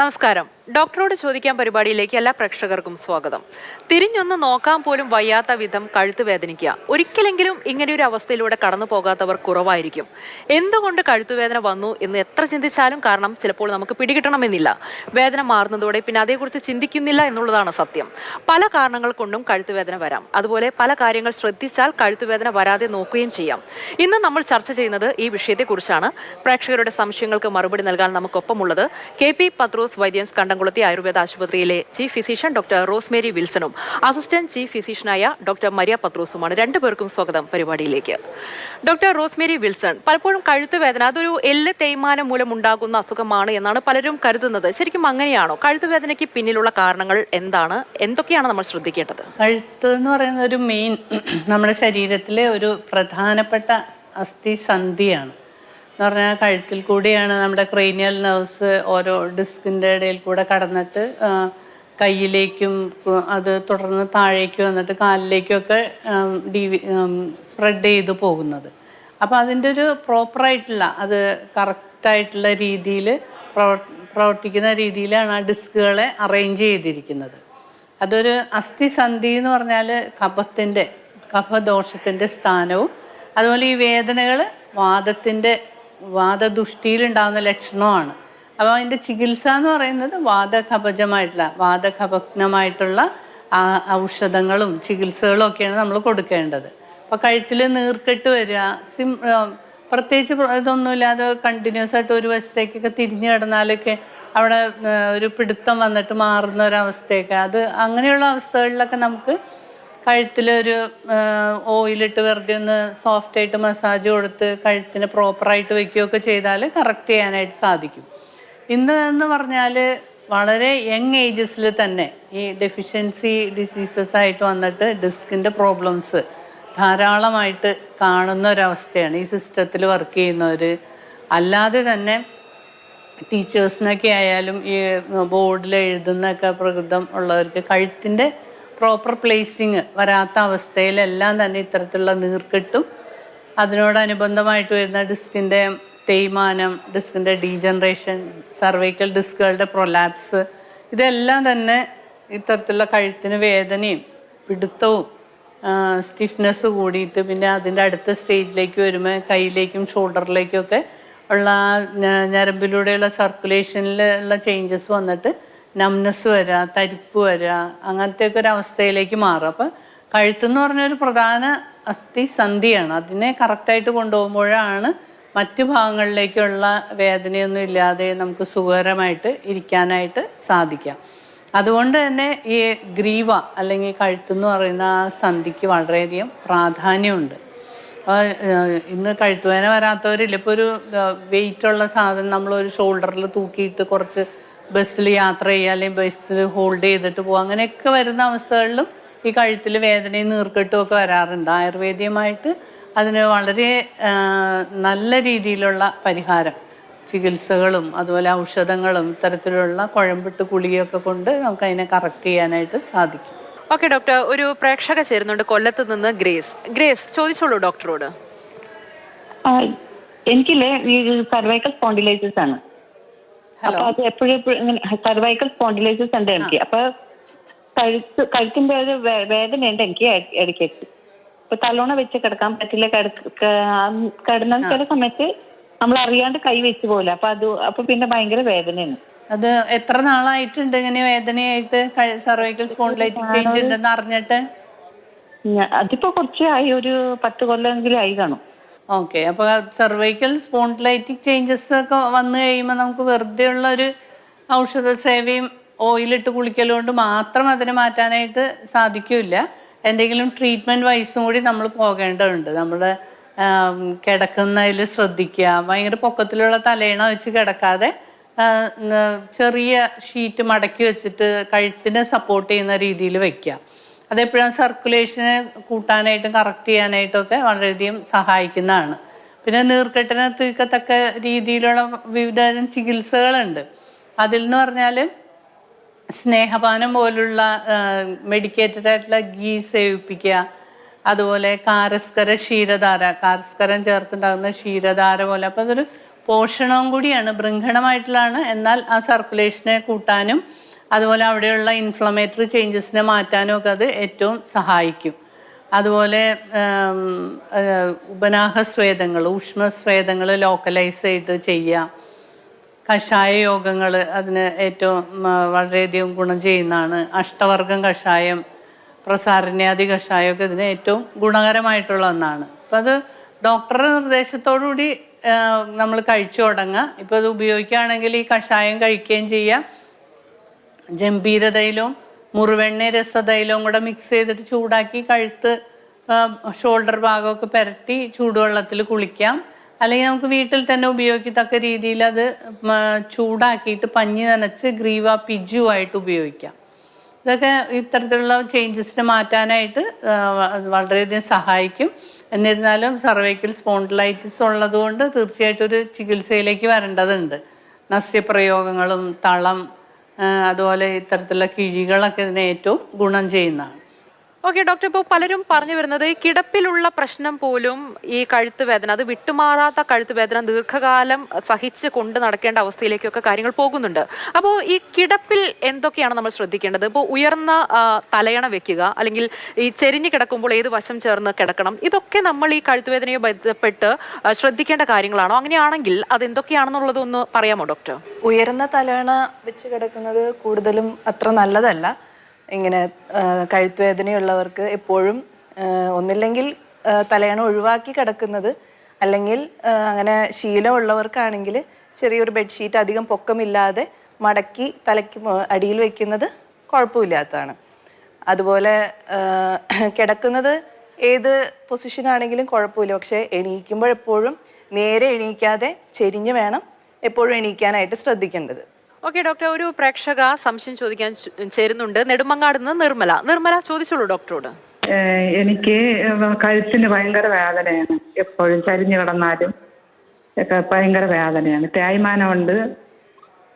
നമസ്കാരം. ഡോക്ടറോട് ചോദിക്കാൻ പരിപാടിയിലേക്ക് എല്ലാ പ്രേക്ഷകർക്കും സ്വാഗതം. തിരിഞ്ഞൊന്ന് നോക്കാൻ പോലും വയ്യാത്ത വിധം കഴുത്ത് വേദനിക്കുക. ഒരിക്കലെങ്കിലും ഇങ്ങനെ ഒരു അവസ്ഥയിലൂടെ കടന്നു പോകാത്തവർ കുറവായിരിക്കും. എന്തുകൊണ്ട് കഴുത്തുവേദന വന്നു എന്ന് എത്ര ചിന്തിച്ചാലും കാരണം ചിലപ്പോൾ നമുക്ക് പിടികിട്ടണമെന്നില്ല. വേദന മാറുന്നതോടെ പിന്നെ അതേക്കുറിച്ച് ചിന്തിക്കുന്നില്ല എന്നുള്ളതാണ് സത്യം. പല കാരണങ്ങൾ കൊണ്ടും കഴുത്തുവേദന വരാം. അതുപോലെ പല കാര്യങ്ങൾ ശ്രദ്ധിച്ചാൽ കഴുത്തുവേദന വരാതെ നോക്കുകയും ചെയ്യാം. ഇന്ന് നമ്മൾ ചർച്ച ചെയ്യുന്നത് ഈ വിഷയത്തെക്കുറിച്ചാണ്. പ്രേക്ഷകരുടെ സംശയങ്ങൾക്ക് മറുപടി നൽകാൻ നമുക്കൊപ്പമുള്ളത് കെ പി പത്രോസ് വൈദ്യൻസ് കണ്ടംകുളത്തി ആയുർവേദ ആശുപത്രിയിലെ ചീഫ് ഫിസിഷ്യൻ ഡോക്ടർ റോസ്മേരി വിൽസണും അസിസ്റ്റന്റ് ചീഫ് ഫിസിഷ്യനായ ഡോക്ടർ മരിയ പത്രോസുമാണ് രണ്ടുപേർക്കും സ്വാഗതം പരിപാടിയിലേക്ക്. ഡോക്ടർ റോസ്മേരി വിൽസൺ പലപ്പോഴും കഴുത്ത് വേദന അതൊരു എല്ല് തേയ്മാനം മൂലം ഉണ്ടാകുന്ന അസുഖമാണ് എന്നാണ് പലരും കരുതുന്നത്. ശരിക്കും അങ്ങനെയാണോ? കഴുത്ത് വേദനയ്ക്ക് പിന്നിലുള്ള കാരണങ്ങൾ എന്താണ്? എന്തൊക്കെയാണ് നമ്മൾ ശ്രദ്ധിക്കേണ്ടത്? കഴുത്ത് എന്ന് പറയുന്ന ഒരു മെയിൻ നമ്മുടെ ശരീരത്തിലെ ഒരു പ്രധാനപ്പെട്ട അസ്ഥി സന്ധിയാണ് എന്ന് പറഞ്ഞാൽ കഴുത്തിൽ കൂടിയാണ് നമ്മുടെ ക്രേനിയൽ നെർവ്സ് ഓരോ ഡിസ്കിന്റെ ഇടയിൽ കൂടെ കടന്നിട്ട് കയ്യിലേക്കും അത് തുടർന്ന് താഴേക്ക് വന്നിട്ട് കാലിലേക്കൊക്കെ സ്പ്രെഡ് ചെയ്ത് പോകുന്നത്. അപ്പോൾ അതിന്റെ ഒരു പ്രോപ്പറായിട്ടുള്ള അത് കറക്റ്റായിട്ടുള്ള രീതിയിൽ പ്രവർത്തിക്കുന്ന രീതിയിലാണ് ആ ഡിസ്കുകളെ അറേഞ്ച് ചെയ്തിരിക്കുന്നത്. അതൊരു അസ്ഥിസന്ധി എന്ന് പറഞ്ഞാൽ കഫത്തിന്റെ കഫദോഷത്തിന്റെ സ്ഥാനവും അതുപോലെ ഈ വേദനകൾ വാദത്തിന്റെ വാദദുഷ്ടിയിലുണ്ടാകുന്ന ലക്ഷണമാണ്. അപ്പോൾ അതിന്റെ ചികിത്സ എന്ന് പറയുന്നത് വാദകപജമായിട്ടുള്ള വാദകഭഗ്നമായിട്ടുള്ള ഔഷധങ്ങളും ചികിത്സകളും ഒക്കെയാണ് നമ്മൾ കൊടുക്കേണ്ടത്. അപ്പോൾ കഴുത്തിൽ നീർക്കെട്ട് വരിക സിം പ്രത്യേകിച്ച് പ്ര- ഇതൊന്നുമില്ലാതെ കണ്ടിന്യൂസ് ആയിട്ട് ഒരു വശത്തേക്കൊക്കെ തിരിഞ്ഞു കിടന്നാലൊക്കെ അവിടെ ഒരു പിടുത്തം വന്നിട്ട് മാറുന്ന ഒരവസ്ഥയൊക്കെ. അത് അങ്ങനെയുള്ള അവസ്ഥകളിലൊക്കെ നമുക്ക് കഴുത്തിലൊരു ഓയിലിട്ട് വെറുതെ ഒന്ന് സോഫ്റ്റ് ആയിട്ട് മസാജ് കൊടുത്ത് കഴുത്തിന് പ്രോപ്പറായിട്ട് വെക്കുകയൊക്കെ ചെയ്താൽ കറക്റ്റ് ചെയ്യാനായിട്ട് സാധിക്കും. ഇന്ന് എന്ന് പറഞ്ഞാൽ വളരെ യങ് ഏജസിൽ തന്നെ ഈ ഡെഫിഷ്യൻസി ഡിസീസസ് ആയിട്ട് വന്നിട്ട് ഡിസ്കിന്റെ പ്രോബ്ലംസ് ധാരാളമായിട്ട് കാണുന്ന ഒരവസ്ഥയാണ് ഈ സിസ്റ്റത്തിൽ വർക്ക് ചെയ്യുന്നവർ അല്ലാതെ തന്നെ ടീച്ചേഴ്സിനൊക്കെ ആയാലും ഈ ബോർഡിൽ എഴുതുന്നൊക്കെ പ്രകൃതം ഉള്ളവർക്ക് കഴുത്തിന്റെ പ്രോപ്പർ പ്ലേസിങ് വരാത്ത അവസ്ഥയിലെല്ലാം തന്നെ ഇത്തരത്തിലുള്ള നീർക്കെട്ടും അതിനോടനുബന്ധമായിട്ട് വരുന്ന ഡിസ്കിന്റെ തേയ്മാനം ഡിസ്കിന്റെ ഡീജനറേഷൻ സർവൈക്കൽ ഡിസ്കുകളുടെ പ്രൊലാപ്സ് ഇതെല്ലാം തന്നെ ഇത്തരത്തിലുള്ള കഴുത്തിന് വേദനയും പിടുത്തവും സ്റ്റിഫ്നെസ് കൂടിയിട്ട് പിന്നെ അതിന്റെ അടുത്ത സ്റ്റേജിലേക്ക് വരുമ്പോൾ കയ്യിലേക്കും ഷോൾഡറിലേക്കും ഒക്കെ ഉള്ള ഞരമ്പിലൂടെയുള്ള സർക്കുലേഷനിലുള്ള ചേഞ്ചസ് വന്നിട്ട് നംനെസ് വരിക തരിപ്പ് വരാ അങ്ങനത്തെ ഒക്കെ ഒരു അവസ്ഥയിലേക്ക് മാറും. അപ്പം കഴുത്തെന്ന് പറഞ്ഞ ഒരു പ്രധാന അസ്ഥി സന്ധിയാണ്. അതിനെ കറക്റ്റായിട്ട് കൊണ്ടുപോകുമ്പോഴാണ് മറ്റു ഭാഗങ്ങളിലേക്കുള്ള വേദനയൊന്നും ഇല്ലാതെ നമുക്ക് സുഖകരമായിട്ട് ഇരിക്കാനായിട്ട് സാധിക്കാം അതുകൊണ്ട് തന്നെ ഈ ഗ്രീവ അല്ലെങ്കിൽ കഴുത്തെന്ന് പറയുന്ന ആ സന്ധിക്ക് വളരെയധികം പ്രാധാന്യമുണ്ട്. ഇന്ന് കഴുത്തുവേന വരാത്തവരില്ല. ഇപ്പോൾ ഒരു വെയിറ്റുള്ള സാധനം നമ്മൾ ഒരു ഷോൾഡറിൽ തൂക്കിയിട്ട് കുറച്ച് ബസ്സിൽ യാത്ര ചെയ്യുക അല്ലെങ്കിൽ ബസ്സിൽ ഹോൾഡ് ചെയ്തിട്ട് പോകുക അങ്ങനെയൊക്കെ വരുന്ന അവസ്ഥകളിലും ഈ കഴുത്തിൽ വേദനയും നീർക്കെട്ടും ഒക്കെ വരാറുണ്ട്. ആയുർവേദ്യമായിട്ട് അതിന് വളരെ നല്ല രീതിയിലുള്ള പരിഹാരം. ചികിത്സകളും അതുപോലെ ഔഷധങ്ങളും ഇത്തരത്തിലുള്ള കുഴമ്പിട്ട് കുളിയൊക്കെ കൊണ്ട് നമുക്ക് അതിനെ കറക്റ്റ് ചെയ്യാനായിട്ട് സാധിക്കും. ഓക്കെ ഡോക്ടർ ഒരു പ്രേക്ഷക ചേരുന്നുണ്ട് കൊല്ലത്ത് നിന്ന് ഗ്രേസ്. ഗ്രേസ് ചോദിച്ചോളൂ ഡോക്ടറോട്. എനിക്കില്ലേ സർവൈക്കൽ സ്പോണ്ടിലൈസിസ് ആണ്. അപ്പൊ അത് എപ്പോഴും ഇങ്ങനെ സർവൈക്കൽ സ്പോണ്ടിലൈസിസ് ഉണ്ട് എനിക്ക്. അപ്പൊ കഴുത്ത് കഴുത്തിന്റെ ഒരു വേദന ഉണ്ട് എനിക്ക് ഇട- ഇടയ്ക്ക് ഇപ്പൊ തലോണ വെച്ച് കിടക്കാൻ പറ്റില്ല കിടന്ന ചില സമയത്ത് നമ്മൾ അറിയാണ്ട് കൈ വെച്ച് പോലെ അപ്പൊ അത് അപ്പൊ പിന്നെ ഭയങ്കര വേദനയാണ്. അത് എത്ര നാളായിട്ടുണ്ട് ഇങ്ങനെ വേദനയായിട്ട് സർവൈക്കൽ സ്പോണ്ടിലൈറ്റിസ് ഉണ്ടെന്ന് അറിഞ്ഞിട്ട്? അതിപ്പോ കുറച്ചായി ഒരു പത്ത് കൊല്ലമെങ്കിലും ആയി കാണും. ഓക്കെ അപ്പോൾ സെർവൈക്കൽ സ്പോണ്ടിലൈറ്റിക് ചേഞ്ചസ് ഒക്കെ വന്നു കഴിയുമ്പോൾ നമുക്ക് വെറുതെ ഉള്ള ഒരു ഔഷധ സേവയും ഓയിലിട്ട് കുളിക്കലുകൊണ്ട് മാത്രം അതിനെ മാറ്റാനായിട്ട് സാധിക്കില്ല. എന്തെങ്കിലും ട്രീറ്റ്മെന്റ് വൈസും കൂടി നമ്മൾ പോകേണ്ടതുണ്ട്. നമ്മൾ കിടക്കുന്നതിൽ ശ്രദ്ധിക്കുക. ഭയങ്കര പൊക്കത്തിലുള്ള തലയിണ വെച്ച് കിടക്കാതെ ചെറിയ ഷീറ്റ് മടക്കി വെച്ചിട്ട് കഴുത്തിനെ സപ്പോർട്ട് ചെയ്യുന്ന രീതിയിൽ വെക്കുക. അതെപ്പോഴും സർക്കുലേഷനെ കൂട്ടാനായിട്ടും കറക്റ്റ് ചെയ്യാനായിട്ടൊക്കെ വളരെയധികം സഹായിക്കുന്നതാണ്. പിന്നെ നീർക്കെട്ടിനെ തീർക്കത്തക്ക രീതിയിലുള്ള വിവിധതരം ചികിത്സകളുണ്ട്. അതിൽ എന്ന് പറഞ്ഞാൽ സ്നേഹപാനം പോലുള്ള മെഡിക്കേറ്റഡ് ആയിട്ടുള്ള ഗീ സേവിപ്പിക്കുക അതുപോലെ കാരസ്കര ക്ഷീരധാര കാരസ്കരം ചേർത്തുണ്ടാകുന്ന ക്ഷീരധാര പോലെ. അപ്പോൾ അതൊരു പോഷണവും കൂടിയാണ് ബൃങ്കണമായിട്ടുള്ളതാണ് എന്നാൽ ആ സർക്കുലേഷനെ കൂട്ടാനും അതുപോലെ അവിടെയുള്ള ഇൻഫ്ലമേറ്ററി ചേഞ്ചസിനെ മാറ്റാനും ഒക്കെ അത് ഏറ്റവും സഹായിക്കും. അതുപോലെ ഉപനാഹ സ്വേദങ്ങൾ ഉപനാഹസ്വേദങ്ങൾ ഉഷ്ണസ്വേദങ്ങൾ ലോക്കലൈസ് ചെയ്ത് ചെയ്യുക കഷായ യോഗങ്ങൾ അതിന് ഏറ്റവും വളരെയധികം ഗുണം ചെയ്യുന്നതാണ്. അഷ്ടവർഗം കഷായം പ്രസാരണ്യാദി കഷായമൊക്കെ ഇതിന് ഏറ്റവും ഗുണകരമായിട്ടുള്ള ഒന്നാണ്. അപ്പം അത് ഡോക്ടറുടെ നിർദ്ദേശത്തോടുകൂടി നമ്മൾ കഴിച്ചു തുടങ്ങുക ഇപ്പോൾ അത് ഉപയോഗിക്കുകയാണെങ്കിൽ ഈ കഷായം കഴിക്കുകയും ചെയ്യാം. ജംബീരതൈലവും മുറിവെണ്ണ രസതൈലവും കൂടെ മിക്സ് ചെയ്തിട്ട് ചൂടാക്കി കഴുത്ത് ഷോൾഡർ ഭാഗമൊക്കെ പുരട്ടി ചൂടുവെള്ളത്തിൽ കുളിക്കാം. അല്ലെങ്കിൽ നമുക്ക് വീട്ടിൽ തന്നെ ഉപയോഗിക്കത്തക്ക രീതിയിൽ അത് ചൂടാക്കിയിട്ട് പഞ്ഞി നനച്ച് ഗ്രീവ പിജുവായിട്ട് ഉപയോഗിക്കാം. ഇതൊക്കെ ഇത്തരത്തിലുള്ള ചേഞ്ചസിനെ മാറ്റാനായിട്ട് വളരെയധികം സഹായിക്കും. എന്നിരുന്നാലും സർവൈക്കൽ സ്പോണ്ടലൈറ്റിസ് ഉള്ളതുകൊണ്ട് തീർച്ചയായിട്ടും ഒരു ചികിത്സയിലേക്ക് വരേണ്ടതുണ്ട്. നസ്യപ്രയോഗങ്ങളും തളം അതുപോലെ ഇത്തരത്തിലുള്ള കിഴികളൊക്കെ ഇതിന് ഏറ്റവും ഗുണം ചെയ്യുന്നതാണ്. ഓക്കെ ഡോക്ടർ ഇപ്പോൾ പലരും പറഞ്ഞു വരുന്നത് കിടപ്പിലുള്ള പ്രശ്നം പോലും ഈ കഴുത്ത് വേദന അത് വിട്ടുമാറാത്ത കഴുത്ത് വേദന ദീർഘകാലം സഹിച്ച് കൊണ്ട് നടക്കേണ്ട അവസ്ഥയിലേക്കൊക്കെ കാര്യങ്ങൾ പോകുന്നുണ്ട്. അപ്പോൾ ഈ കിടപ്പിൽ എന്തൊക്കെയാണ് നമ്മൾ ശ്രദ്ധിക്കേണ്ടത്? ഇപ്പോൾ ഉയർന്ന തലയണ വെക്കുക അല്ലെങ്കിൽ ഈ ചെരിഞ്ഞ് കിടക്കുമ്പോൾ ഏത് വശം ചേർന്ന് കിടക്കണം ഇതൊക്കെ നമ്മൾ ഈ കഴുത്ത് വേദനയെ ബന്ധപ്പെട്ട് ശ്രദ്ധിക്കേണ്ട കാര്യങ്ങളാണോ? അങ്ങനെയാണെങ്കിൽ അത് എന്തൊക്കെയാണെന്നുള്ളത് ഒന്ന് പറയാമോ ഡോക്ടർ ഉയർന്ന തലയണ വെച്ച് കിടക്കുന്നത് കൂടുതലും അത്ര നല്ലതല്ല. ഇങ്ങനെ കഴുത്തുവേദനയുള്ളവർക്ക് എപ്പോഴും ഒന്നില്ലെങ്കിൽ തലയണ ഒഴിവാക്കി കിടക്കുന്നത് അല്ലെങ്കിൽ അങ്ങനെ ശീലമുള്ളവർക്കാണെങ്കിൽ ചെറിയൊരു ബെഡ്ഷീറ്റ് അധികം പൊക്കമില്ലാതെ മടക്കി തലയ്ക്ക് അടിയിൽ വയ്ക്കുന്നത് കുഴപ്പമില്ലാത്തതാണ്. അതുപോലെ കിടക്കുന്നത് ഏത് പൊസിഷനാണെങ്കിലും കുഴപ്പമില്ല. പക്ഷേ എണീക്കുമ്പോഴെപ്പോഴും നേരെ എണീക്കാതെ ചെരിഞ്ഞ് വേണം എപ്പോഴും എണീക്കാനായിട്ട് ശ്രദ്ധിക്കേണ്ടത്. ഓക്കെ ഡോക്ടർ ഒരു പ്രേക്ഷക സംശയം ചോദിക്കാൻ ചേരുന്നുണ്ട്. നെടുമങ്ങാട് നിന്ന് നിർമ്മല. നിർമ്മല ചോദിച്ചോളൂ ഡോക്ടറോട് എനിക്ക് കഴുത്തിന് ഭയങ്കര വേദനയാണ്. എപ്പോഴും ചരിഞ്ഞു കിടന്നാലും ഒക്കെ ഭയങ്കര വേദനയാണ്. തേയ്മാനമുണ്ട്.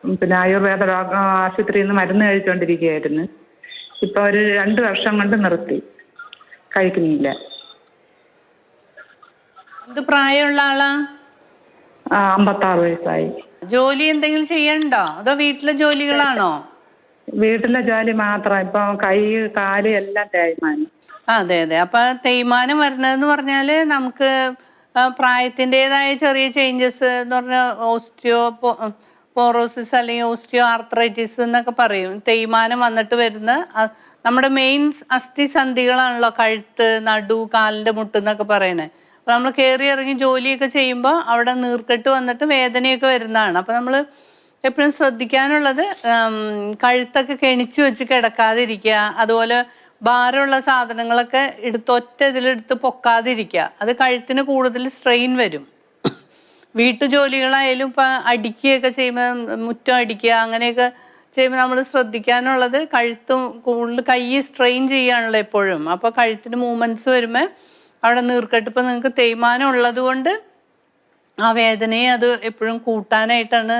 പിന്നെ ആയുർവേദ രോഗ ആശുപത്രിയിൽ നിന്ന് മരുന്ന് കഴിച്ചുകൊണ്ടിരിക്കുകയായിരുന്നു ഇപ്പൊ ഒരു രണ്ട് വർഷം കൊണ്ട് നിർത്തി. കഴിക്കുന്നില്ല. ഇത് പ്രായമുള്ള ആളാ? അമ്പത്താറ് വയസ്സായി. ജോലി എന്തെങ്കിലും ചെയ്യണ്ടോ? അതോ വീട്ടിലെ ജോലികളാണോ? വീട്ടിലെ ജോലി മാത്രം. ഇപ്പൊ കൈ കാൽ എല്ലാം തേയ്മാനം. അതെ അതെ. അപ്പൊ തേയ്മാനം വരുന്നതെന്ന് പറഞ്ഞാൽ നമുക്ക് പ്രായത്തിന്റേതായ പ്രായത്തിന്റെതായ ചെറിയ ചേഞ്ചസ് എന്ന് പറഞ്ഞാൽ ഓസ്റ്റിയോ പോറോസിസ് അല്ലെങ്കിൽ ഓസ്റ്റിയോ ആർത്രൈറ്റിസ് എന്നൊക്കെ പറയും. തേയ്മാനം വന്നിട്ട് വരുന്ന നമ്മുടെ മെയിൻ അസ്ഥി സന്ധികളാണല്ലോ കഴുത്ത് നടു കാലിന്റെ മുട്ട് എന്നൊക്കെ പറയണേ. അപ്പൊ നമ്മൾ കയറി ഇറങ്ങി ജോലിയൊക്കെ ചെയ്യുമ്പോൾ അവിടെ നീർക്കെട്ട് വന്നിട്ട് വേദനയൊക്കെ വരുന്നതാണ്. അപ്പൊ നമ്മൾ എപ്പോഴും ശ്രദ്ധിക്കാനുള്ളത് കഴുത്തൊക്കെ കെണിച്ചു വെച്ച് കിടക്കാതിരിക്കുക അതുപോലെ ഭാരമുള്ള സാധനങ്ങളൊക്കെ എടുത്ത് ഒറ്റ ഇതിലെടുത്ത് പൊക്കാതിരിക്കുക. അത് കഴുത്തിന് കൂടുതൽ സ്ട്രെയിൻ വരും. വീട്ടു ജോലികളായാലും ഇപ്പം അടിക്കുകയൊക്കെ ചെയ്യുമ്പോൾ മുറ്റം അടിക്കുക അങ്ങനെയൊക്കെ ചെയ്യുമ്പോൾ നമ്മൾ ശ്രദ്ധിക്കാനുള്ളത് കഴുത്തും കൂടുതൽ കൈ സ്ട്രെയിൻ ചെയ്യുകയാണല്ലോ എപ്പോഴും. അപ്പോൾ കഴുത്തിന് മൂവ്മെന്റ്സ് വരുമ്പോൾ അവിടെ നീർക്കെട്ട്. ഇപ്പം നിങ്ങൾക്ക് തേയ്മാനം ഉള്ളത് കൊണ്ട് ആ വേദനയെ അത് എപ്പോഴും കൂട്ടാനായിട്ടാണ്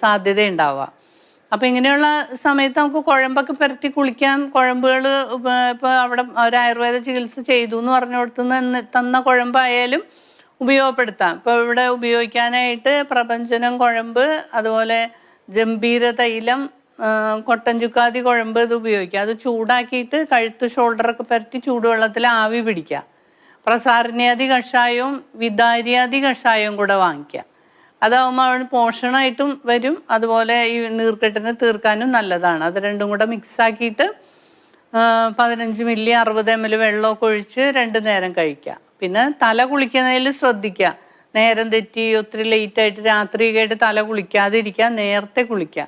സാധ്യത ഉണ്ടാവുക അപ്പം ഇങ്ങനെയുള്ള സമയത്ത് നമുക്ക് കുഴമ്പൊക്കെ പുരട്ടി കുളിക്കാം കുഴമ്പുകൾ ഇപ്പോൾ അവിടെ ഒരു ആയുർവേദ ചികിത്സ ചെയ്തു എന്ന് പറഞ്ഞു നിന്ന് തന്ന കുഴമ്പായാലും ഉപയോഗപ്പെടുത്താം. ഇപ്പോൾ ഇവിടെ ഉപയോഗിക്കാനായിട്ട് പ്രപഞ്ചനം കുഴമ്പ് അതുപോലെ ജംബീര തൈലം കൊട്ടൻ ചുക്കാതി കുഴമ്പ് ഇത് ഉപയോഗിക്കാം അത് ചൂടാക്കിയിട്ട് കഴുത്ത് ഷോൾഡറൊക്കെ പുരട്ടി ചൂടുവെള്ളത്തിൽ ആവി പിടിക്കുക. പ്രസാരണ്യാദി കഷായവും വിദാര്യാദി കഷായവും കൂടെ വാങ്ങിക്കുക അതാവുമ്പോൾ അവന് പോഷണമായിട്ടും വരും. അതുപോലെ ഈ നീർക്കെട്ടിനെ തീർക്കാനും നല്ലതാണ്. അത് രണ്ടും കൂടെ മിക്സ് ആക്കിയിട്ട് ആ, പതിനഞ്ച് മില്ലി അറുപത് എം എൽ വെള്ളമൊക്കെ ഒഴിച്ച് രണ്ട് നേരം കഴിക്കുക പിന്നെ തല കുളിക്കുന്നതിൽ ശ്രദ്ധിക്കുക. നേരം തെറ്റി ഒത്തിരി ലേറ്റായിട്ട് ആയിട്ട് രാത്രിയൊക്കെ ആയിട്ട് തല കുളിക്കാതിരിക്കുക. നേരത്തെ കുളിക്കുക.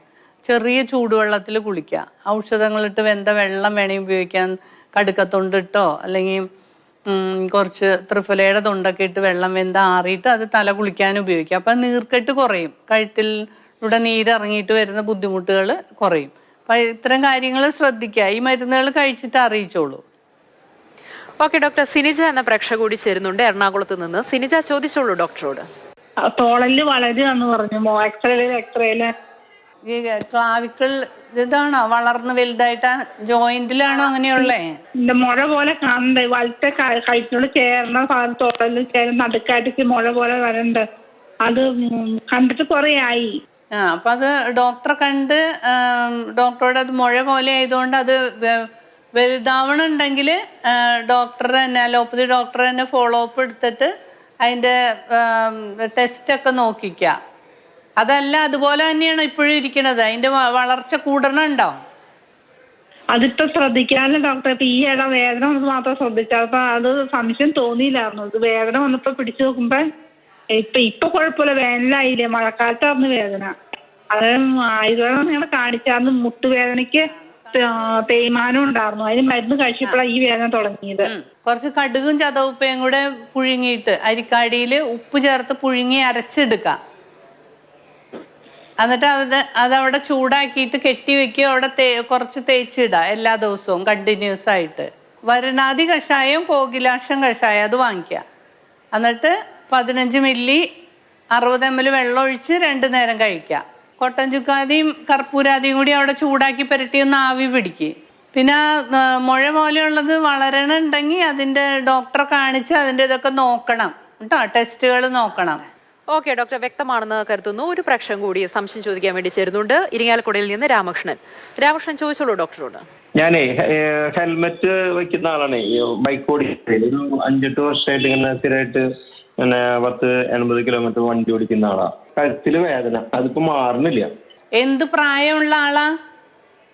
ചെറിയ ചൂടുവെള്ളത്തിൽ കുളിക്കുക. ഔഷധങ്ങളിട്ട് വെന്ത വെള്ളം വേണമെങ്കിൽ ഉപയോഗിക്കാൻ കടുക്കത്തൊണ്ടിട്ടോ അല്ലെങ്കിൽ കുറച്ച് ത്രിഫലയുടെ തൊണ്ടൊക്കെ ഇട്ട് വെള്ളം വെന്ത ആറിയിട്ട് അത് തല കുളിക്കാൻ ഉപയോഗിക്കുക അപ്പം നീർക്കെട്ട് കുറയും. കഴുത്തിൽ കഴുത്തിലൂടെ നീരിറങ്ങിയിട്ട് വരുന്ന ബുദ്ധിമുട്ടുകൾ കുറയും. അപ്പം ഇത്തരം കാര്യങ്ങൾ ശ്രദ്ധിക്കുക. ഈ മരുന്നുകൾ കഴിച്ചിട്ട് അറിയിച്ചോളൂ. Okay doctor. സിനിജ എന്ന പ്രേക്ഷക കൂടി ചേരുന്നുണ്ട് എറണാകുളത്ത് നിന്ന്. സിനിജ ചോദിച്ചോളൂ ഡോക്ടറോട്. തോളൽ വളരുക എന്ന് പറഞ്ഞു എക്സ്റേയിൽ എക്സ്റേയിൽ ഈ ക്ലാവിക്കൾ ഇതാണോ? വളർന്ന് വലുതായിട്ട് ജോയിന്റിലാണോ അങ്ങനെയുള്ളേ? എന്റെ മുഴ പോലെ കാണുന്നുണ്ട്. വലത്തെ കഴിച്ചോട് ചേർന്ന തോട്ടലിൽ ചേർന്ന് നടുക്കായിട്ട് മുഴ പോലെ വരണ്ട്. അത് കണ്ടിട്ട് കൊറേ ആയി. ആ അപ്പൊ അത് ഡോക്ടറെ കണ്ട് ഡോക്ടറോട് അത് മുഴ പോലെ ആയതുകൊണ്ട് അത് വലുതാവണുണ്ടെങ്കിൽ ഡോക്ടർ തന്നെ അലോപ്പതി ഡോക്ടർ തന്നെ ഫോളോ അപ്പ് എടുത്തിട്ട് അതിന്റെ ടെസ്റ്റ് ഒക്കെ നോക്കിക്കാം. അതല്ല അതുപോലെ തന്നെയാണ് ഇപ്പോഴും ഇരിക്കണത് അതിന്റെ വളർച്ച കൂടണുണ്ടോ? അതിപ്പോ ശ്രദ്ധിക്കാനും ഡോക്ടർ ഇപ്പൊ ഈ ഇട വേദന വന്നത് മാത്രം ശ്രദ്ധിച്ചാൽ അപ്പൊ അത് സംശയം തോന്നിയില്ലായിരുന്നു. ഇത് വേദന വന്നപ്പോ പിടിച്ചു നോക്കുമ്പോ ഇപ്പൊ ഇപ്പൊ കുഴപ്പമില്ല. വേനലായില്ലേ മഴക്കാലത്തായിരുന്നു വേദന. അത് ആയുർവേദം ഞങ്ങൾ കാണിച്ചായിരുന്നു മുട്ടുവേദനയ്ക്ക് തേ- തേയ്മാനം ഉണ്ടായിരുന്നു. അതിന് മരുന്ന് കഴിച്ചപ്പോഴാണ് ഈ വേദന തുടങ്ങിയത്. കുറച്ച് കടുകും ചതവുപ്പയും കൂടെ പുഴുങ്ങിയിട്ട് അരിക്കാടിയിൽ ഉപ്പ് ചേർത്ത് പുഴുങ്ങി അരച്ചെടുക്കാം. എന്നിട്ട് അത് അതവിടെ ചൂടാക്കിയിട്ട് കെട്ടി വെക്കുക അവിടെ തേ കുറച്ച് തേച്ചിടുക എല്ലാ ദിവസവും കണ്ടിന്യൂസ് ആയിട്ട്. വരണാതി കഷായം കോകിലാക്ഷം കഷായം അത് വാങ്ങിക്കുക. എന്നിട്ട് പതിനഞ്ച് മില്ലി അറുപത് എം എൽ വെള്ളം ഒഴിച്ച് രണ്ട് നേരം കഴിക്കുക. കൊട്ടൻ ചുക്കാതിയും കർപ്പൂരാതിയും കൂടി അവിടെ ചൂടാക്കി പുരട്ടി ഒന്ന് ആവി പിടിക്കുക പിന്നെ മുഴ പോലെയുള്ളത് വളരണുണ്ടെങ്കിൽ അതിന്റെ ഡോക്ടറെ കാണിച്ച് അതിന്റെ ഇതൊക്കെ നോക്കണം. കേട്ടോ ടെസ്റ്റുകൾ നോക്കണം. ഓക്കെ ഡോക്ടർ വ്യക്തമാണെന്ന് കരുതുന്നു. ഒരു പ്രശ്നം കൂടി സംശയം ചോദിക്കാൻ വേണ്ടി ചേരുന്നുണ്ട്. ഇരിങ്ങാലക്കുടയിൽ നിന്ന് രാമകൃഷ്ണൻ. രാമകൃഷ്ണൻ ചോദിച്ചോളൂ ഡോക്ടറോട്. ഞാനേ ഹെൽമെറ്റ് വെക്കുന്ന ആളാണ്. ഈ ബൈക്ക് ഓടി ഒരു അഞ്ചെട്ട് വർഷമായിട്ട് ഇങ്ങനെ സ്ഥിരമായിട്ട് ഇങ്ങനെ പത്ത് എൺപത് കിലോമീറ്റർ വണ്ടി ഓടിക്കുന്ന ആളാ. കഴുത്തിൽ വേദന. അതിപ്പോ മാറുന്നില്ല. എന്ത് പ്രായമുള്ള ആളാ?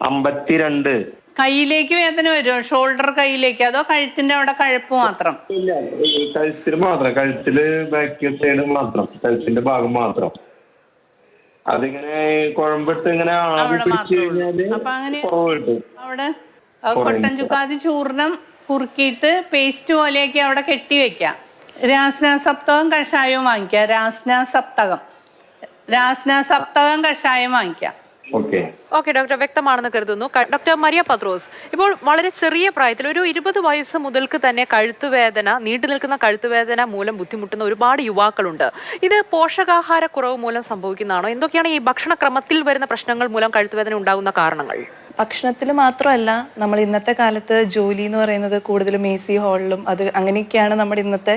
അമ്പത്തിരണ്ട്. കയ്യിലേക്ക് വേദന വരുമോ ഷോൾഡർ കയ്യിലേക്ക്? അതോ കഴുത്തിന്റെ അവിടെ കഴപ്പ് മാത്രം? ഇല്ല ഈ കഴുത്തിൽ മാത്രം. കഴുത്തിൽ ബാക്ക് സൈഡ് മാത്രം. കഴുത്തിന്റെ ഭാഗം മാത്രം. അതിങ്ങനെ കുഴമ്പിട്ട് ഇങ്ങനെ ആവി അവിടെ പിടിച്ചു മാത്രമേ ഉള്ളൂ. കഴിഞ്ഞാൽ അപ്പൊ അങ്ങനെ കുറവ് കിട്ടും. അവിടെ അത് കൊട്ടൻ ചുക്കാതി ചൂർണം കുറുക്കിയിട്ട് പേസ്റ്റ് പോലെയൊക്കെ അവിടെ കെട്ടി വെക്കാം. രാസ്ന സപ്തകം കഷായവും വാങ്ങിക്കാം. രാസ്ന സപ്തകം. രാസ്ന സപ്തകം കഷായം വാങ്ങിക്കാം. ഓക്കെ. ഓക്കെ ഡോക്ടർ വ്യക്തമാണെന്ന് കരുതുന്നു. ഡോക്ടർ മരിയ പത്രോസ് ഇപ്പോൾ വളരെ ചെറിയ പ്രായത്തിൽ ഒരു ഇരുപത് വയസ്സ് മുതൽക്ക് തന്നെ കഴുത്തുവേദന നീണ്ടു നിൽക്കുന്ന കഴുത്തുവേദന മൂലം ബുദ്ധിമുട്ടുന്ന ഒരുപാട് യുവാക്കളുണ്ട്. ഇത് പോഷകാഹാര കുറവ് മൂലം സംഭവിക്കുന്നതാണോ? എന്തൊക്കെയാണ് ഈ ഭക്ഷണക്രമത്തിൽ വരുന്ന പ്രശ്നങ്ങൾ മൂലം കഴുത്തുവേദന ഉണ്ടാകുന്ന കാരണങ്ങൾ? ഭക്ഷണത്തിൽ മാത്രമല്ല നമ്മൾ ഇന്നത്തെ കാലത്ത് ജോലി എന്ന് പറയുന്നത് കൂടുതലും എ സി ഹാളിലും അത് അങ്ങനെയൊക്കെയാണ് നമ്മുടെ ഇന്നത്തെ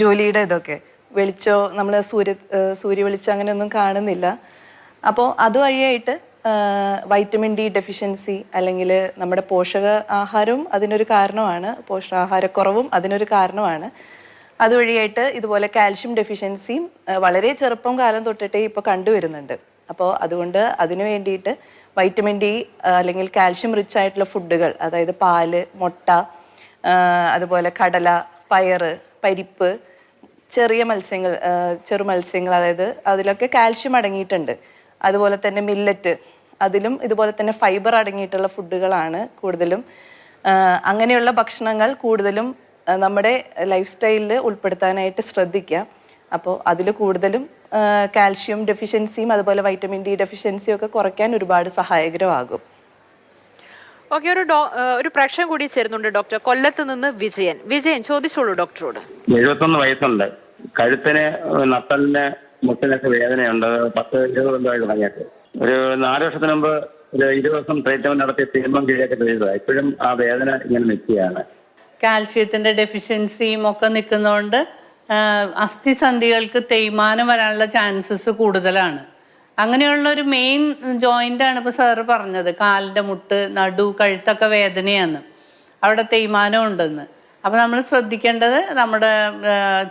ജോലിയുടെ ഇതൊക്കെ. വെളിച്ചോ നമ്മൾ സൂര്യ സൂര്യ വെളിച്ചം അങ്ങനെയൊന്നും കാണുന്നില്ല. അപ്പോൾ അതുവഴിയായിട്ട് വൈറ്റമിൻ ഡി ഡെഫിഷ്യൻസി അല്ലെങ്കിൽ നമ്മുടെ പോഷക ആഹാരവും അതിനൊരു കാരണമാണ്. പോഷകാഹാരക്കുറവും അതിനൊരു കാരണമാണ്. അതുവഴിയായിട്ട് ഇതുപോലെ കാൽഷ്യം ഡെഫിഷ്യൻസിയും വളരെ ചെറുപ്പം കാലം തൊട്ടിട്ടേ ഇപ്പോൾ കണ്ടുവരുന്നുണ്ട്. അപ്പോൾ അതുകൊണ്ട് അതിന് വേണ്ടിയിട്ട് വൈറ്റമിൻ ഡി അല്ലെങ്കിൽ കാൽഷ്യം റിച്ച് ആയിട്ടുള്ള ഫുഡുകൾ അതായത് പാൽ മുട്ട അതുപോലെ കടല പയറ് പരിപ്പ് ചെറിയ മത്സ്യങ്ങൾ ചെറു മത്സ്യങ്ങൾ അതായത് അതിലൊക്കെ കാൽഷ്യം അടങ്ങിയിട്ടുണ്ട്. അതുപോലെ തന്നെ മില്ലറ്റ് അതിലും ഇതുപോലെ തന്നെ ഫൈബർ അടങ്ങിയിട്ടുള്ള ഫുഡുകളാണ് കൂടുതലും. അങ്ങനെയുള്ള ഭക്ഷണങ്ങൾ കൂടുതലും നമ്മുടെ ലൈഫ് സ്റ്റൈലിൽ ഉൾപ്പെടുത്താനായിട്ട് ശ്രദ്ധിക്കുക. അപ്പോൾ അതിൽ കൂടുതലും കാൽഷ്യം ഡെഫിഷ്യൻസിയും അതുപോലെ വൈറ്റമിൻ ഡി ഡെഫിഷ്യൻസിയും ഒക്കെ കുറയ്ക്കാൻ ഒരുപാട് സഹായകരമാകും. ഓക്കെ ഒരു ഡോ ഒരു പ്രശ്നം കൂടി ചേരുന്നുണ്ട് ഡോക്ടർ. കൊല്ലത്ത് നിന്ന് വിജയൻ. വിജയൻ ചോദിച്ചോളൂ ഡോക്ടറോട്. എഴുപത്തൊന്ന് വയസ്സുണ്ട്. കഴുത്തിന് നട്ടലിന് മുട്ടിനൊക്കെ വേദനയുണ്ട്. പത്ത് ഇരുപത് തുടങ്ങിയിട്ട് ഒരു നാല് വർഷത്തിന് മുമ്പ് ഒരു ഇരുപത് ദിവസം ട്രീറ്റ്മെന്റ് നടത്തി തീരുമാനം കീഴൊക്കെ ചെയ്തതാണ് ഇപ്പോഴും ആ വേദന ഇങ്ങനെ നിൽക്കുകയാണ്. കാൽഷ്യത്തിന്റെ ഡെഫിഷ്യൻസിയും ഒക്കെ നിൽക്കുന്നതുകൊണ്ട് അസ്ഥിസന്ധികൾക്ക് തേയ്മാനം വരാനുള്ള ചാൻസസ് കൂടുതലാണ്. അങ്ങനെയുള്ള ഒരു മെയിൻ ജോയിന്റ് ആണ് ഇപ്പൊ സാറ് പറഞ്ഞത്. കാലിന്റെ മുട്ട് നടു കഴുത്തൊക്കെ വേദനയാണ്. അവിടെ തേയ്മാനം ഉണ്ടെന്ന്. അപ്പൊ നമ്മൾ ശ്രദ്ധിക്കേണ്ടത് നമ്മുടെ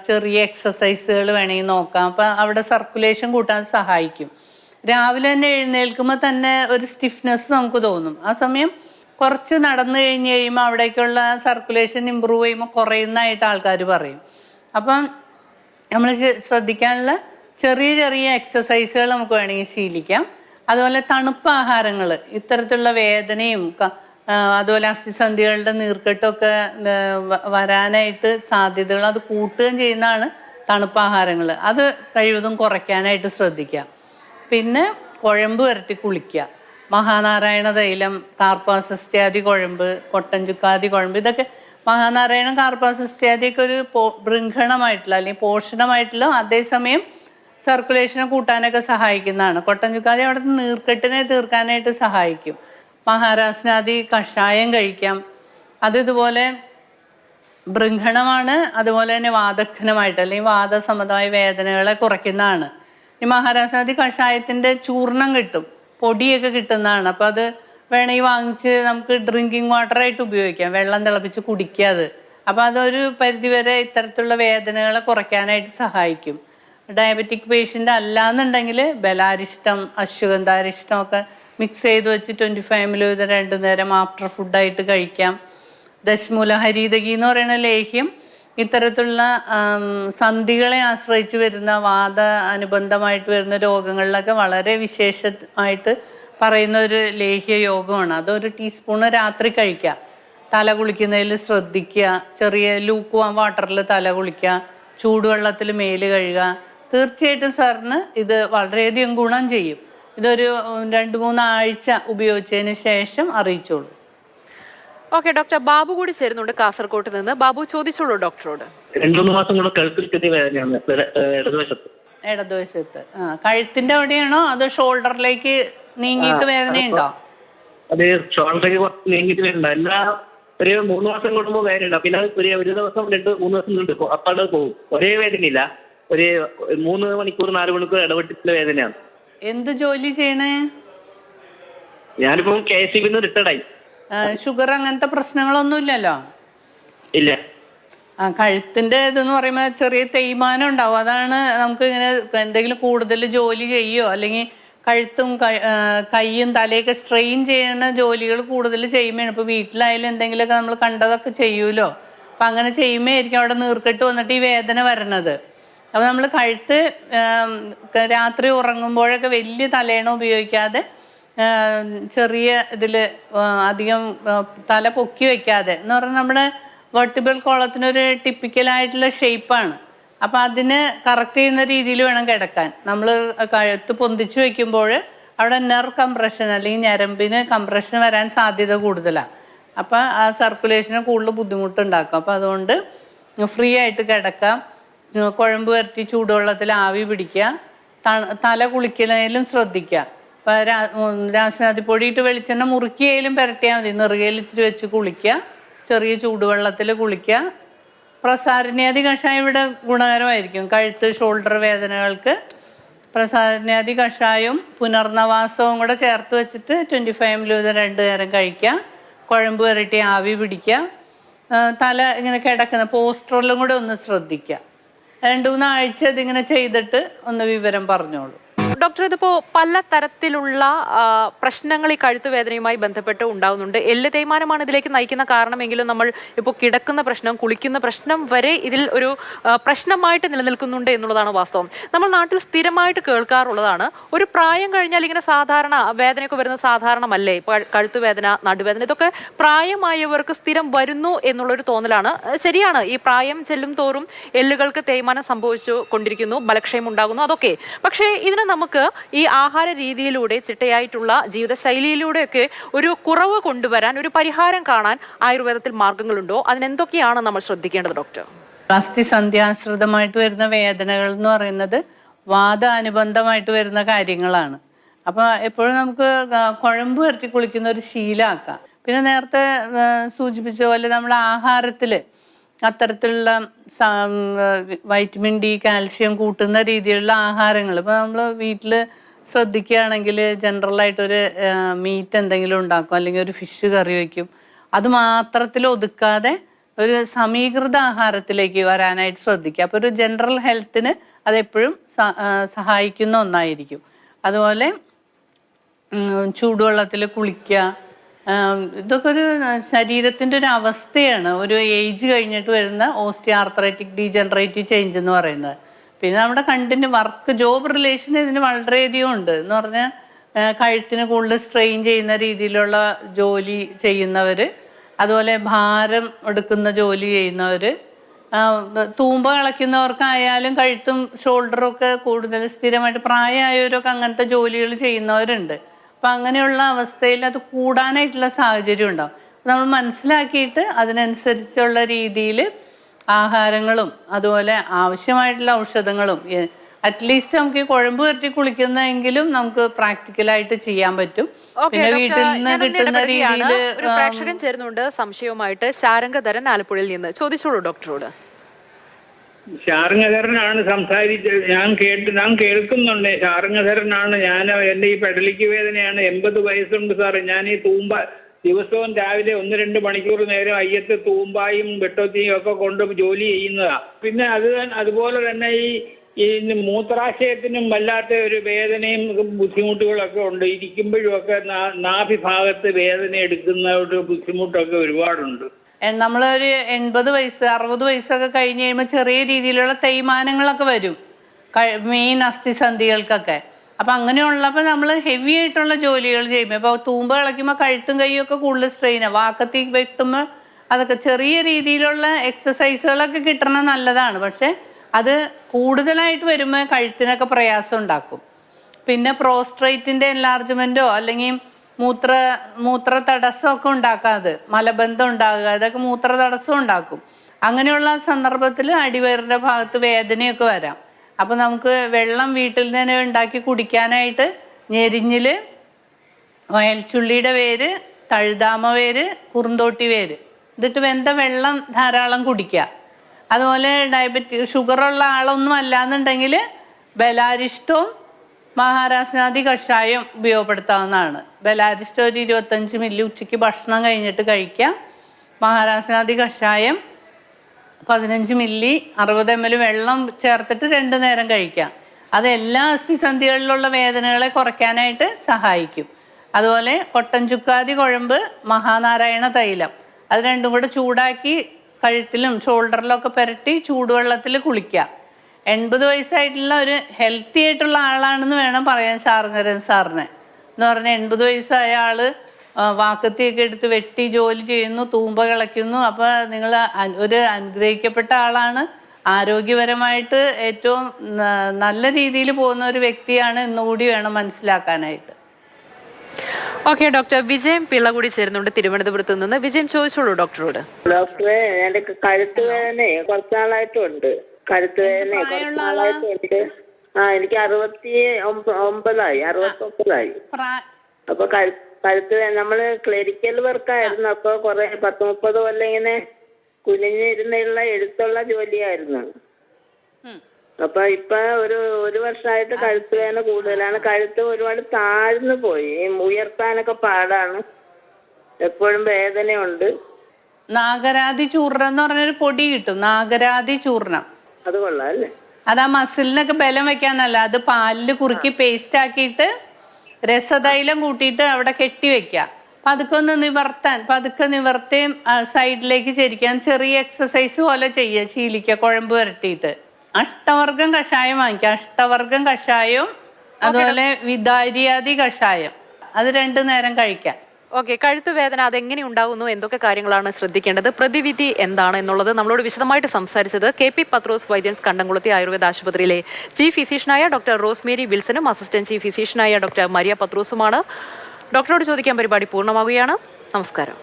ചെറിയ എക്സസൈസുകൾ വേണമെങ്കിൽ നോക്കാം. അപ്പൊ അവിടെ സർക്കുലേഷൻ കൂട്ടാൻ സഹായിക്കും. രാവിലെ തന്നെ എഴുന്നേൽക്കുമ്പോൾ തന്നെ ഒരു സ്റ്റിഫ്നെസ് നമുക്ക് തോന്നും. ആ സമയം കുറച്ച് നടന്നു കഴിഞ്ഞ് കഴിയുമ്പോൾ അവിടേക്കുള്ള സർക്കുലേഷൻ ഇമ്പ്രൂവ് ചെയ്യുമ്പോൾ കുറയുന്നതായിട്ട് ആൾക്കാർ പറയും. അപ്പം നമ്മൾ ശ്രദ്ധിക്കാനുള്ള ചെറിയ ചെറിയ എക്സസൈസുകൾ നമുക്ക് വേണമെങ്കിൽ ശീലിക്കാം. അതുപോലെ തണുപ്പ് ആഹാരങ്ങൾ ഇത്തരത്തിലുള്ള വേദനയും അതുപോലെ അസ്ഥിസന്ധികളുടെ നീർക്കെട്ടൊക്കെ വരാനായിട്ട് സാധ്യതകൾ അത് കൂട്ടുകയും ചെയ്യുന്നതാണ് തണുപ്പാഹാരങ്ങൾ അത് കഴിവതും കുറയ്ക്കാനായിട്ട് ശ്രദ്ധിക്കാം. പിന്നെ കുഴമ്പ് വരട്ടി കുളിക്കുക. മഹാനാരായണ തൈലം കാർപ്പാസസ്ത്യാദി കുഴമ്പ് കൊട്ടഞ്ചുക്കാദി കുഴമ്പ് ഇതൊക്കെ മഹാനാരായണ കാർപ്പാസസ്ത്യാദിയൊക്കെ ഒരു ബൃംഘണമായിട്ടുള്ള അല്ലെങ്കിൽ പോഷണമായിട്ടുള്ള അതേസമയം സർക്കുലേഷനെ കൂട്ടാനൊക്കെ സഹായിക്കുന്നതാണ്. കൊട്ടഞ്ചുക്കാദി അവിടുത്തെ അവിടെ നീർക്കെട്ടിനെ തീർക്കാനായിട്ട് സഹായിക്കും. മഹാരാസനാദി കഷായം കഴിക്കാം. അത് ഇതുപോലെ ബൃംഘണമാണ് അതുപോലെ തന്നെ വാദഘനമായിട്ട് അല്ലെങ്കിൽ വാദസംബന്ധമായ വേദനകളെ കുറയ്ക്കുന്നതാണ്. ഈ മഹാരാഷ്ട്രാദി കഷായത്തിന്റെ ചൂർണം കിട്ടും. പൊടിയൊക്കെ കിട്ടുന്നതാണ്. അപ്പോൾ അത് വേണമെങ്കിൽ വാങ്ങിച്ച് നമുക്ക് ഡ്രിങ്കിങ് വാട്ടർ ആയിട്ട് ഉപയോഗിക്കാം. വെള്ളം തിളപ്പിച്ച് കുടിക്കാതെ അപ്പോൾ അതൊരു പരിധിവരെ ഇത്തരത്തിലുള്ള വേദനകളെ കുറയ്ക്കാനായിട്ട് സഹായിക്കും. ഡയബറ്റിക് പേഷ്യന്റ് അല്ലാന്നുണ്ടെങ്കിൽ ബലാരിഷ്ടം അശ്വഗന്ധാരിഷ്ടം ഒക്കെ മിക്സ് ചെയ്ത് വെച്ച് ട്വന്റി ഫൈവ് ഇത് രണ്ടു നേരം ആഫ്റ്റർ ഫുഡായിട്ട് കഴിക്കാം. ദശമൂല ഹരീതകി എന്ന് പറയുന്ന ലേഹ്യം ഇത്തരത്തിലുള്ള സന്ധികളെ ആശ്രയിച്ച് വരുന്ന വാദ അനുബന്ധമായിട്ട് വരുന്ന രോഗങ്ങളിലൊക്കെ വളരെ വിശേഷമായിട്ട് പറയുന്ന ഒരു ലേഹ്യ യോഗമാണ്. അതൊരു ടീസ്പൂണ് രാത്രി കഴിക്കുക തല കുളിക്കുന്നതിൽ ശ്രദ്ധിക്കുക ചെറിയ ലൂക്ക് വാട്ടറിൽ തല കുളിക്കുക ചൂടുവെള്ളത്തിൽ മേൽ കഴുകുക തീർച്ചയായിട്ടും സാറിന് ഇത് വളരെയധികം ഗുണം ചെയ്യും. ഇതൊരു രണ്ട് മൂന്ന് ആഴ്ച ഉപയോഗിച്ചതിന് ശേഷം അറിയിച്ചോളൂ. Okay doctor. ബാബു കൂടി ചേരുന്നുണ്ട് കാസർകോട്ട് നിന്ന്. ബാബു ചോദിച്ചോളൂ ഡോക്ടറോട്. രണ്ടു മാസം കൂടെ കഴുത്തിൽ വേദനയാണ്. ഇടതുവശത്ത്. ഇടതുവശത്ത്. ആ കഴുത്തിന്റെ അവിടെയാണോ? അതോ ഷോൾഡറിലേക്ക് നീങ്ങിയിട്ട് വേദനയുണ്ടോ? അത് ഷോൾഡറിലേക്ക് കുറച്ച് വരുന്നുണ്ട് എല്ലാ ഒരു മൂന്ന് മാസം കൂടുമ്പോൾ വേദനയുണ്ട്. പിന്നെ അത് ഒരു ഒരു ദിവസം രണ്ട് മൂന്ന് ദിവസം ഉണ്ട് അപ്പാട് പോകും. ഒരേ വേദനയില്ല. ഒരു മൂന്ന് മണിക്കൂർ നാല് മണിക്കൂർ ഇടപെട്ടിട്ടുള്ള വേദനയാണ്. എന്ത് ജോലി ചെയ്യണേ? ഞാനിപ്പം കെ എസ് സി ബിന്ന് റിട്ടയർഡായി. ഷുഗർ അങ്ങനത്തെ പ്രശ്നങ്ങളൊന്നും ഇല്ലല്ലോ ഇല്ല. ആ കഴുത്തിന്റെ ഇതെന്ന് പറയുമ്പോൾ ചെറിയ തേയ്മാനം ഉണ്ടാവും. അതാണ് നമുക്ക് ഇങ്ങനെ എന്തെങ്കിലും കൂടുതൽ ജോലി ചെയ്യോ? അല്ലെങ്കിൽ കഴുത്തും കൈയും തലയൊക്കെ സ്ട്രെയിൻ ചെയ്യുന്ന ജോലികൾ കൂടുതൽ ചെയ്യുമ്പോൾ ഇപ്പോൾ വീട്ടിലായാലും എന്തെങ്കിലുമൊക്കെ നമ്മൾ കണ്ടതൊക്കെ ചെയ്യൂലോ അപ്പം അങ്ങനെ ചെയ്യുമ്പോഴായിരിക്കും അവിടെ നീർക്കെട്ട് വന്നിട്ട് ഈ വേദന വരണത്. അപ്പോൾ നമ്മൾ കഴുത്ത് രാത്രി ഉറങ്ങുമ്പോഴൊക്കെ വലിയ തലേണ ഉപയോഗിക്കാതെ ചെറിയ ഇതിൽ അധികം തല പൊക്കി വെക്കാതെ. എന്ന് പറഞ്ഞാൽ നമ്മുടെ വെർട്ടിബിൾ കോളത്തിനൊരു ടിപ്പിക്കലായിട്ടുള്ള ഷേപ്പാണ്. അപ്പം അതിന് കറക്റ്റ് ചെയ്യുന്ന രീതിയിൽ വേണം കിടക്കാൻ. നമ്മൾ കഴുത്ത് പൊന്തിച്ച് വെക്കുമ്പോൾ അവിടെ നെർ കംപ്രഷൻ അല്ലെങ്കിൽ ഞരമ്പിന് കംപ്രഷൻ വരാൻ സാധ്യത കൂടുതലാണ് അപ്പം ആ സർക്കുലേഷന് കൂടുതൽ ബുദ്ധിമുട്ടുണ്ടാക്കും. അപ്പം അതുകൊണ്ട് ഫ്രീ ആയിട്ട് കിടക്കാം. കുഴമ്പ് വരട്ടി ചൂടുവെള്ളത്തിൽ ആവി പിടിക്കുക. തല കുളിക്കുന്നതിലും ശ്രദ്ധിക്കുക. ഇപ്പം പൊടിയിട്ട് വെളിച്ചെണ്ണ മുറുക്കിയായാലും പുരട്ടിയാൽ മതി. നെറുകയിൽ ഇച്ചിരി വെച്ച് കുളിക്കുക ചെറിയ ചൂടുവെള്ളത്തിൽ കുളിക്കുക പ്രസാരണ്യാദി കഷായം ഇവിടെ ഗുണകരമായിരിക്കും. കഴുത്ത് ഷോൾഡർ വേദനകൾക്ക് പ്രസാരണ്യാദി കഷായവും പുനർനവാസവും കൂടെ ചേർത്ത് വെച്ചിട്ട് ട്വന്റി ഫൈവ് എം ഇത് രണ്ട് നേരം കഴിക്കുക കുഴമ്പ് വരട്ടി ആവി പിടിക്കുക തല ഇങ്ങനെ കിടക്കുന്ന പോസ്റ്ററിലും കൂടെ ഒന്ന് ശ്രദ്ധിക്കുക രണ്ട് മൂന്ന് ആഴ്ച ഇതിങ്ങനെ ചെയ്തിട്ട് ഒന്ന് വിവരം പറഞ്ഞോളൂ. ഡോക്ടർ ഇതിപ്പോ പല തരത്തിലുള്ള പ്രശ്നങ്ങൾ ഈ കഴുത്തു വേദനയുമായി ബന്ധപ്പെട്ട് ഉണ്ടാവുന്നുണ്ട്. എല്ല് തേയ്മാനമാണ് ഇതിലേക്ക് നയിക്കുന്ന കാരണമെങ്കിലും നമ്മൾ ഇപ്പോൾ കിടക്കുന്ന പ്രശ്നം കുളിക്കുന്ന പ്രശ്നം വരെ ഇതിൽ ഒരു പ്രശ്നമായിട്ട് നിലനിൽക്കുന്നുണ്ട് എന്നുള്ളതാണ് വാസ്തവം. നമ്മൾ നാട്ടിൽ സ്ഥിരമായിട്ട് കേൾക്കാറുള്ളതാണ്. ഒരു പ്രായം കഴിഞ്ഞാൽ ഇങ്ങനെ സാധാരണ വേദനയൊക്കെ വരുന്ന സാധാരണമല്ലേ? ഇപ്പോൾ കഴുത്തുവേദന നടുവേദന ഇതൊക്കെ പ്രായമായവർക്ക് സ്ഥിരം വരുന്നു എന്നുള്ളൊരു തോന്നലാണ്. ശരിയാണ്. ഈ പ്രായം ചെല്ലും തോറും എല്ലുകൾക്ക് തേയ്മാനം സംഭവിച്ചു കൊണ്ടിരിക്കുന്നു ബലക്ഷയം ഉണ്ടാകുന്നു അതൊക്കെ. പക്ഷേ ഇതിന് നമുക്ക് ഈ ആഹാര രീതിയിലൂടെ ചിട്ടയായിട്ടുള്ള ജീവിതശൈലിയിലൂടെയൊക്കെ ഒരു കുറവ് കൊണ്ടുവരാൻ ഒരു പരിഹാരം കാണാൻ ആയുർവേദത്തിൽ മാർഗങ്ങളുണ്ടോ? അതിനെന്തൊക്കെയാണ് നമ്മൾ ശ്രദ്ധിക്കേണ്ടത് ഡോക്ടർ? അസ്ഥി സന്ധ്യാശ്രിതമായിട്ട് വരുന്ന വേദനകൾ എന്ന് പറയുന്നത് വാദ അനുബന്ധമായിട്ട് വരുന്ന കാര്യങ്ങളാണ്. അപ്പോൾ എപ്പോഴും നമുക്ക് കുഴമ്പ് വരട്ടി കുളിക്കുന്ന ഒരു ശീലമാക്കാം. പിന്നെ നേരത്തെ സൂചിപ്പിച്ച പോലെ നമ്മൾ ആഹാരത്തിൽ അത്തരത്തിലുള്ള വൈറ്റമിൻ ഡി കാൽഷ്യം കൂട്ടുന്ന രീതിയിലുള്ള ആഹാരങ്ങൾ. ഇപ്പോൾ നമ്മൾ വീട്ടിൽ ശ്രദ്ധിക്കുകയാണെങ്കിൽ ജനറലായിട്ടൊരു മീറ്റ് എന്തെങ്കിലും ഉണ്ടാക്കും. അല്ലെങ്കിൽ ഒരു ഫിഷ് കറി വയ്ക്കും. അത് മാത്രത്തിൽ ഒതുക്കാതെ ഒരു സമീകൃത ആഹാരത്തിലേക്ക് വരാനായിട്ട് ശ്രദ്ധിക്കുക. അപ്പോൾ ഒരു ജനറൽ ഹെൽത്തിന് അതെപ്പോഴും സഹായിക്കുന്ന ഒന്നായിരിക്കും. അതുപോലെ ചൂടുവെള്ളത്തിൽ കുളിക്കുക ഇതൊക്കെ ഒരു ശരീരത്തിന്റെ ഒരു അവസ്ഥയാണ്. ഒരു ഏജ് കഴിഞ്ഞിട്ട് വരുന്ന ഓസ്റ്റിയാർത്രൈറ്റിക് ഡീജനറേറ്റീവ് ചേഞ്ച് എന്ന് പറയുന്നത്. പിന്നെ നമ്മുടെ കണ്ടിന്യൂ വർക്ക് ജോബ് റിലേഷൻ ഇതിന് വളരെയധികം ഉണ്ട്. എന്ന് പറഞ്ഞാൽ കഴുത്തിന് കൂടുതൽ സ്ട്രെയിൻ ചെയ്യുന്ന രീതിയിലുള്ള ജോലി ചെയ്യുന്നവർ അതുപോലെ ഭാരം എടുക്കുന്ന ജോലി ചെയ്യുന്നവർ തൂമ്പ കളയ്ക്കുന്നവർക്കായാലും കഴുത്തും ഷോൾഡറും ഒക്കെ കൂടുതൽ സ്ഥിരമായിട്ട് പ്രായമായവരൊക്കെ അങ്ങനത്തെ ജോലികൾ ചെയ്യുന്നവരുണ്ട്. അപ്പം അങ്ങനെയുള്ള അവസ്ഥയിൽ അത് കൂടാനായിട്ടുള്ള സാഹചര്യം ഉണ്ടാവും. നമ്മൾ മനസ്സിലാക്കിയിട്ട് അതിനനുസരിച്ചുള്ള രീതിയിൽ ആഹാരങ്ങളും അതുപോലെ ആവശ്യമായിട്ടുള്ള ഔഷധങ്ങളും അറ്റ്ലീസ്റ്റ് നമുക്ക് ഈ കുഴമ്പ് വരട്ടി കുളിക്കുന്നെങ്കിലും നമുക്ക് പ്രാക്ടിക്കലായിട്ട് ചെയ്യാൻ പറ്റും. പിന്നെ വീട്ടിൽ നിന്ന് കിട്ടുന്ന രീതിയിൽ പ്രേക്ഷകൻ ചേരുന്നുണ്ട് സംശയവുമായിട്ട് ശാരംഗധരൻ ആലപ്പുഴയിൽ നിന്ന്. ചോദിച്ചോളൂ ഡോക്ടറോട്. ശാർങ്ങധരനാണ് സംസാരിച്ചത് ഞാൻ കേട്ട് ഞാൻ കേൾക്കുന്നുണ്ട്. ശാർങ്ങധരനാണ് ഞാൻ എന്റെ ഈ പെടലിക്ക് വേദനയാണ്. എൺപത് വയസ്സുണ്ട് സാറ്. ഞാൻ ഈ തൂമ്പ ദിവസവും രാവിലെ ഒന്ന് രണ്ട് മണിക്കൂർ നേരം അയ്യത്ത് തൂമ്പായും വെട്ടോത്തിയും ഒക്കെ കൊണ്ട് ജോലി ചെയ്യുന്നതാ. പിന്നെ അത് അതുപോലെ തന്നെ ഈ ഈ മൂത്രാശയത്തിനും വല്ലാത്ത ഒരു വേദനയും ബുദ്ധിമുട്ടുകളൊക്കെ ഉണ്ട്. ഇരിക്കുമ്പോഴും ഒക്കെ നാഭിഭാഗത്ത് വേദന എടുക്കുന്ന ഒരു ബുദ്ധിമുട്ടൊക്കെ ഒരുപാടുണ്ട്. നമ്മളൊരു എൺപത് വയസ്സ് അറുപത് വയസ്സൊക്കെ കഴിഞ്ഞ് കഴിയുമ്പോൾ ചെറിയ രീതിയിലുള്ള തേയ്മാനങ്ങളൊക്കെ വരും. മെയിൻ അസ്ഥിസന്ധികൾക്കൊക്കെ. അപ്പൊ അങ്ങനെയുള്ളപ്പോൾ നമ്മൾ ഹെവി ആയിട്ടുള്ള ജോലികൾ ചെയ്യുമ്പോൾ ഇപ്പോൾ തൂമ്പ കളിക്കുമ്പോൾ കഴുത്തും കൈയും ഒക്കെ കൂടുതൽ സ്ട്രെയിനാണ് വാക്കത്തി വെട്ടുമ്പോൾ അതൊക്കെ ചെറിയ രീതിയിലുള്ള എക്സസൈസുകളൊക്കെ കിട്ടണം നല്ലതാണ്. പക്ഷേ അത് കൂടുതലായിട്ട് വരുമ്പോൾ കഴുത്തിനൊക്കെ പ്രയാസം ഉണ്ടാക്കും. പിന്നെ പ്രോസ്ട്രേറ്റിന്റെ എൻലാർജ്മെന്റോ അല്ലെങ്കിൽ മൂത്ര മൂത്ര തടസ്സമൊക്കെ ഉണ്ടാക്കാതെ മലബന്ധം ഉണ്ടാകുക അതൊക്കെ മൂത്ര തടസ്സം ഉണ്ടാക്കും. അങ്ങനെയുള്ള സന്ദർഭത്തിൽ അടിവയറിന്റെ ഭാഗത്ത് വേദനയൊക്കെ വരാം. അപ്പോൾ നമുക്ക് വെള്ളം വീട്ടിൽ തന്നെ ഉണ്ടാക്കി കുടിക്കാനായിട്ട് ഞെരിഞ്ഞിൽ വയൽച്ചുള്ളിയുടെ വേര് തഴുതാമ വേര് കുറുന്തോട്ടി വേര്. എന്നിട്ട് വെന്ത വെള്ളം ധാരാളം കുടിക്കുക. അതുപോലെ ഡയബറ്റി ഷുഗറുള്ള ആളൊന്നും അല്ലാന്നുണ്ടെങ്കിൽ ബലാരിഷ്ടവും മഹാരാഷ്ട്രാദി കഷായം ഉപയോഗപ്പെടുത്താവുന്നതാണ്. ബലാരിസ്റ്റ് ഒരു ഇരുപത്തഞ്ച് മില്ലി ഉച്ചയ്ക്ക് ഭക്ഷണം കഴിഞ്ഞിട്ട് കഴിക്കാം. മഹാരാഷ്ട്രാദി കഷായം പതിനഞ്ച് മില്ലി അറുപത് എം എൽ വെള്ളം ചേർത്തിട്ട് രണ്ട് നേരം കഴിക്കാം. അത് എല്ലാ അസ്ഥിസന്ധികളിലുള്ള വേദനകളെ കുറയ്ക്കാനായിട്ട് സഹായിക്കും. അതുപോലെ കൊട്ടഞ്ചുക്കാതി കുഴമ്പ് മഹാനാരായണ തൈലം. അത് രണ്ടും കൂടെ ചൂടാക്കി കഴുത്തിലും ഷോൾഡറിലും ഒക്കെ പുരട്ടി ചൂടുവെള്ളത്തിൽ കുളിക്കാം. എൺപത് വയസ്സായിട്ടുള്ള ഒരു ഹെൽത്തി ആയിട്ടുള്ള ആളാണെന്ന് വേണം പറയാൻ ശാർങ്ങരൻ സാറിനെ. എന്ന് പറഞ്ഞാൽ എൺപത് വയസ്സായ ആൾ വാക്കത്തിയൊക്കെ എടുത്ത് വെട്ടി ജോലി ചെയ്യുന്നു തൂമ്പ കളയ്ക്കുന്നു. അപ്പൊ നിങ്ങൾ ഒരു അനുഗ്രഹിക്കപ്പെട്ട ആളാണ്. ആരോഗ്യപരമായിട്ട് ഏറ്റവും നല്ല രീതിയിൽ പോകുന്ന ഒരു വ്യക്തിയാണ് എന്നുകൂടി വേണം മനസ്സിലാക്കാനായിട്ട്. ഓക്കെ ഡോക്ടർ വിജയം പിള്ള കൂടി ചേരുന്നുണ്ട് തിരുവനന്തപുരത്ത് നിന്ന്. വിജയം ചോദിച്ചോളൂ ഡോക്ടറോട്. ഡോക്ടറെ എന്റെ കഴുത്ത് വേദന കുറച്ച് നാളായിട്ടുണ്ട്. കഴുത്ത് വേദന? നാളായിട്ടുണ്ട് ആ എനിക്ക് അറുപത്തി ഒമ്പ- ഒമ്പതായി അറുപത്തി ഒമ്പതായി അപ്പൊ കഴു- കഴുത്ത് നമ്മൾ ക്ലറിക്കൽ വർക്കായിരുന്നു. അപ്പൊ കുറെ പത്ത് മുപ്പത് കൊല്ലം ഇങ്ങനെ കുനിഞ്ഞിരുന്നുള്ള എഴുത്തുള്ള ജോലിയായിരുന്നു. ആയിരുന്നു അപ്പൊ ഇപ്പൊ ഒരു ഒരു വർഷമായിട്ട് കഴുത്ത് വേദന കൂടുതലാണ്. കഴുത്ത് ഒരുപാട് താഴ്ന്നു പോയി. ഉയർത്താനൊക്കെ പാടാണ്. എപ്പോഴും വേദനയുണ്ട്. നാഗരാതി ചൂർണം എന്ന് പറഞ്ഞൊരു പൊടി കിട്ടും. നാഗരാതി ചൂർണം അത് കൊള്ളാം അല്ലേ അത് ആ മസിലിനൊക്കെ ബലം വെക്കാന്നല്ല അത് പാലിൽ കുറുക്കി പേസ്റ്റ് ആക്കിയിട്ട് രസതൈലം കൂട്ടിയിട്ട് അവിടെ കെട്ടി വെക്കുക പതുക്കെ ഒന്ന് നിവർത്താൻ പതുക്കെ നിവർത്തേം സൈഡിലേക്ക് ചരിക്കാൻ ചെറിയ എക്സസൈസ് പോലെ ചെയ്യുക ശീലിക്കുക കുഴമ്പ് പുരട്ടിയിട്ട് അഷ്ടവർഗം കഷായം വാങ്ങിക്കുക അഷ്ടവർഗം കഷായവും അതുപോലെ വിദാരിയാദി കഷായം. അത് രണ്ടു നേരം കഴിക്കാം. ഓക്കെ കഴുത്ത് വേദന അതെങ്ങനെ ഉണ്ടാകുന്നു എന്തൊക്കെ കാര്യങ്ങളാണ് ശ്രദ്ധിക്കേണ്ടത്? പ്രതിവിധി എന്താണ് എന്നുള്ളത് നമ്മളോട് വിശദമായിട്ട് സംസാരിച്ചത് കെ പി പത്രോസ് വൈദ്യൻസ് കണ്ടംകുളത്തി ആയുർവേദ ആശുപത്രിയിലെ ചീഫ് ഫിസിഷ്യനായ ഡോക്ടർ റോസ്മേരി വിൽസനും അസിസ്റ്റന്റ് ചീഫ് ഫിസിഷ്യനായ ഡോക്ടർ മരിയ പത്രോസുമാണ്. ഡോക്ടറോട് ചോദിക്കാൻ പരിപാടി പൂർണമാവുകയാണ്. നമസ്കാരം.